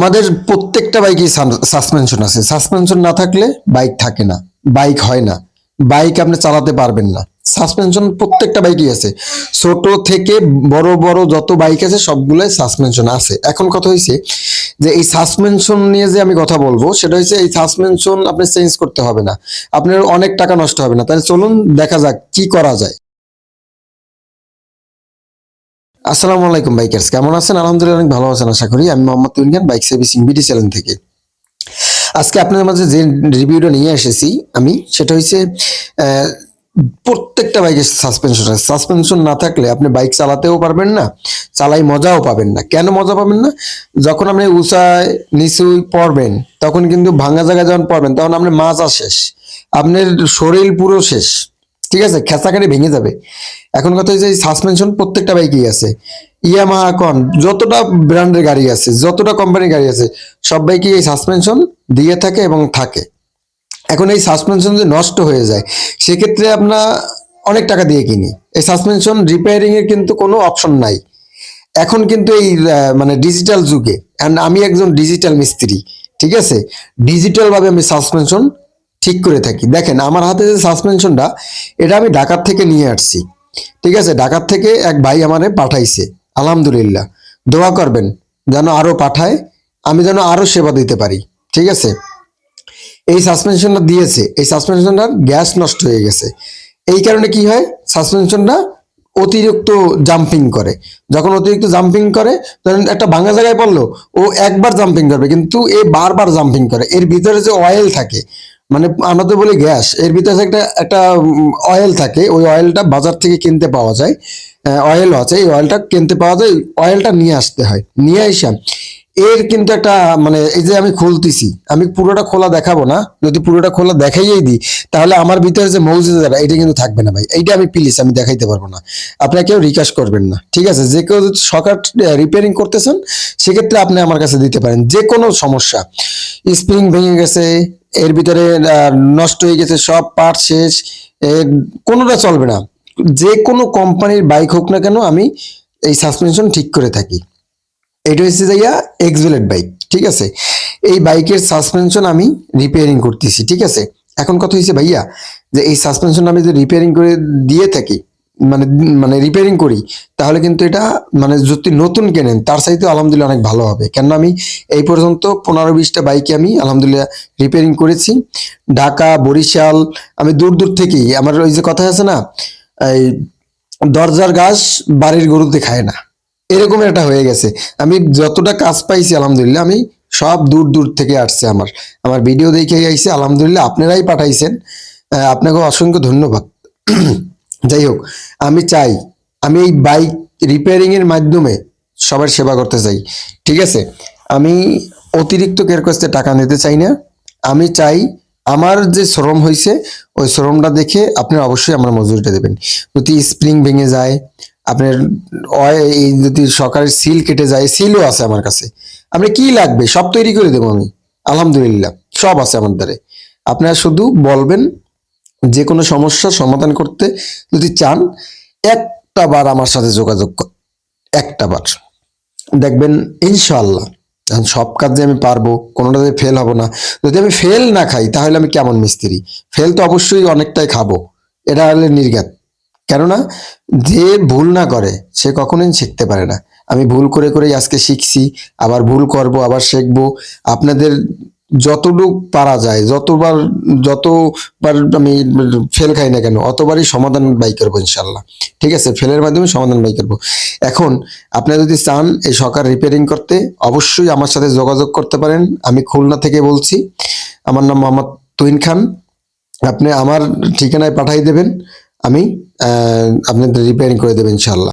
আমাদের প্রত্যেকটা বাইকই সাসপেনশন আছে। সাসপেনশন না থাকলে বাইক থাকে না। বাইক হয় না। বাইক আপনি চালাতে পারবেন না। সাসপেনশন প্রত্যেকটা বাইকই আছে। ছোট থেকে বড় বড় যত বাইক আছে, সবগুলোই সাসপেনশন আছে। এখন কথা হয়েছে যে এই সাসপেনশন নিয়ে যে আমি কথা বলব, সেটা হচ্ছে এই সাসপেনশন আপনি চেঞ্জ করতে হবে না। আপনার অনেক টাকা নষ্ট হবে না। তাহলে চলুন দেখা যাক কি করা যায়। আসসালামু আলাইকুম, বাইকার্স। কেমন আছেন? আলহামদুলিল্লাহ অনেক ভালো আছেন, আশা করি। আমি Mohammad Khan, bike servicing BD channel থেকে। আজকে আপনাদের মাঝে যে রিভিউটা নিয়ে এসেছি আমি, সেটা হচ্ছে প্রত্যেকটা বাইকের সাসপেনশন আছে। সাসপেনশন না থাকলে আপনি বাইক চালাতেও পারবেন না, চালাই মজাও পাবেন না। কেন মজা পাবেন না? যখন আপনি উঁচায়, নিচুই পড়বেন, তখন কিন্তু ভাঙা জায়গায় যখন পড়বেন, তখন আপনার মাজা শেষ। আপনার শরীর পুরো শেষ। ঠিক আছে খেঁচাকাটি ভেঙে যাবে। এখন কথা হচ্ছে সাসপেনশন প্রত্যেকটা বাইকেই আছে। ইয়ামাহা কন যতটা ব্র্যান্ডের গাড়ি আছে, যতটা কোম্পানির গাড়ি আছে, সব বাইকে এই সাসপেনশন দিয়ে থাকে এবং থাকে। এখন এই সাসপেনশন যদি নষ্ট হয়ে যায়, সেক্ষেত্রে আপনার অনেক টাকা দিয়ে কিনি। এই সাসপেনশন রিপেয়ারিং এর কিন্তু কোনো অপশন নাই। এখন কিন্তু এই মানে ডিজিটাল যুগে আমি একজন ডিজিটাল মিস্ত্রি, ঠিক আছে? ডিজিটাল ভাবে আমি সাসপেনশন ঠিক করে থাকি। দেখেন, আমার হাতে যে সাসপেনশনটা এটা আমি ঢাকার থেকে নিয়ে আসছি। ঠিক আছে, ঢাকার থেকে এক ভাই আমারে পাঠাইছে, আলহামদুলিল্লাহ। দোয়া করবেন, যেন আরও পাঠায়, আমি যেন আরও সেবা দিতে পারি। ঠিক আছে? এই সাসপেনশনটা দিয়েছে, এই সাসপেনশনটার গ্যাস নষ্ট হয়ে গেছে। এই কারণে কি হয় সাসপেনশনটা অতিরিক্ত জাম্পিং করে। যখন অতিরিক্ত জাম্পিং করে তখন একটা ভাঙা জায়গায় পড়ল, ও একবার জাম্পিং করবে, কিন্তু এ বারবার জাম্পিং করে। এর ভিতরে যে অয়েল থাকে মানে আমরা তো বলি গ্যাস, এর ভিতরে একটা একটা অয়েল থাকে, ওই অয়েলটা বাজার থেকে কিনতে পাওয়া যায় অয়েল আছে, এই অয়েলটা কিনতে পাওয়া যায় অয়েলটা নিয়ে আসতে হয়, নিয়ে আসা এর কিন্তু একটা মানে এই যে আমি খুলতেছি, আমি পুরোটা খোলা দেখাবো না, যদি পুরোটা খোলা দেখাইয়েই দিই, তাহলে আমার ভিতরে যে মৌজুদারা এটা কিন্তু থাকবে না ভাই, এইটা আমি প্লিজ আমি দেখাইতে পারব না, আপনারা কেউ রিকোয়েস্ট করবেন না, ঠিক আছে, যে কেউ যদি সকাল রিপেয়ারিং করতেছেন, সেক্ষেত্রে আপনি আমার কাছে দিতে পারেন যে কোনো সমস্যা স্প্রিং ভেঙে গেছে এর ভিতরে নষ্ট হয়ে গেছে সব পার্ট শেষ। কোনোটা চলবে না। যে কোনো কোম্পানির বাইক হোক না কেন, আমি এই সাসপেনশন ঠিক করে থাকি। এটা হচ্ছে যাইয়া এক্সভেলেট বাইক ঠিক আছে? এই বাইকের সাসপেনশন আমি রিপেয়ারিং করতেছি, ঠিক আছে? এখন কথা হয়েছে ভাইয়া, যে এই সাসপেনশন আমি যদি রিপেয়ারিং করে দিয়ে থাকি মানে মানে রিপেয়ারিং করি, তাহলে কিন্তু এটা মানে যদি নতুন কেনেন, তার সাথে আলহামদুলিল্লাহ অনেক ভালো হবে। কেন আমি এই পর্যন্ত পনেরো বিশটা বাইকে আমি আলহামদুলিল্লাহ রিপেয়ারিং করেছি। ঢাকা, বরিশাল, আমি দূর দূর থেকেই, আমার ওই যে কথা আছে না, এই দরজার ঘাস বাড়ির গরুতে খায় না। এরকম একটা হয়ে গেছে। আমি যতটা কাজ পাইছি আলহামদুলিল্লাহ, আমি সব দূর দূর থেকে আসছে আমার। আমার ভিডিও দেখে আইছে আলহামদুলিল্লাহ আপনারাই পাঠাইছেন। আপনাকে অসংখ্য ধন্যবাদ। যাই হোক, আমি চাই, আমি এই বাইক রিপেয়ারিং এর মাধ্যমে সবার সেবা করতে চাই। ঠিক আছে? আমি অতিরিক্ত কাছে টাকা নিতে চাই না। আমি চাই আমার যে শ্রম হয়েছে ওই শ্রমটা দেখে আপনি অবশ্যই আমার মজুরিটা দেবেন। যদি স্প্রিং ভেঙে যায়, আপনার এই যদি সকালের সিল কেটে যায় সিলও আছে আমার কাছে। আপনি কি লাগবে? সব তৈরি করে দেবো আমি। আলহামদুলিল্লাহ, সব আছে আমার দ্বারে। আপনারা শুধু বলবেন যে কোনো সমস্যার সমাধান করতে যদি চান, একটা বার আমার সাথে যোগাযোগ কর, একটা বার। দেখবেন ইনশাল্লাহ এখন সব কাজ আমি পারব, কোনোটাতে ফেল হব না। যদি আমি ফেল না খাই, তাহলে আমি কেমন মিস্ত্রি? ফেল তো অবশ্যই অনেকটাই খাব। এটা হলে নির্ঘাত। কেননা, যে ভুল না করে, সে কখনোই শিখতে পারে না। আমি ভুল করে করেই আজকে শিখছি, আবার ভুল করব, আবার শিখব। আপনাদের যতটুক পারা যায়, যতবার যতবার আমি ফেল খাই না কেন, অতবারই সমাধান বাই করব ইনশাল্লাহ ঠিক আছে? ফেলের মাধ্যমে সমাধান বাই করব। এখন আপনি যদি চান এই সকার রিপেয়ারিং করতে, অবশ্যই আমার সাথে যোগাযোগ করতে পারেন। আমি খুলনা থেকে বলছি। আমার নাম মোহাম্মদ তুইন খান। আপনি আমার ঠিকানায় পাঠাই দেবেন। আমি আপনাদের রিপেয়ারিং করে দেবেন ইনশাল্লাহ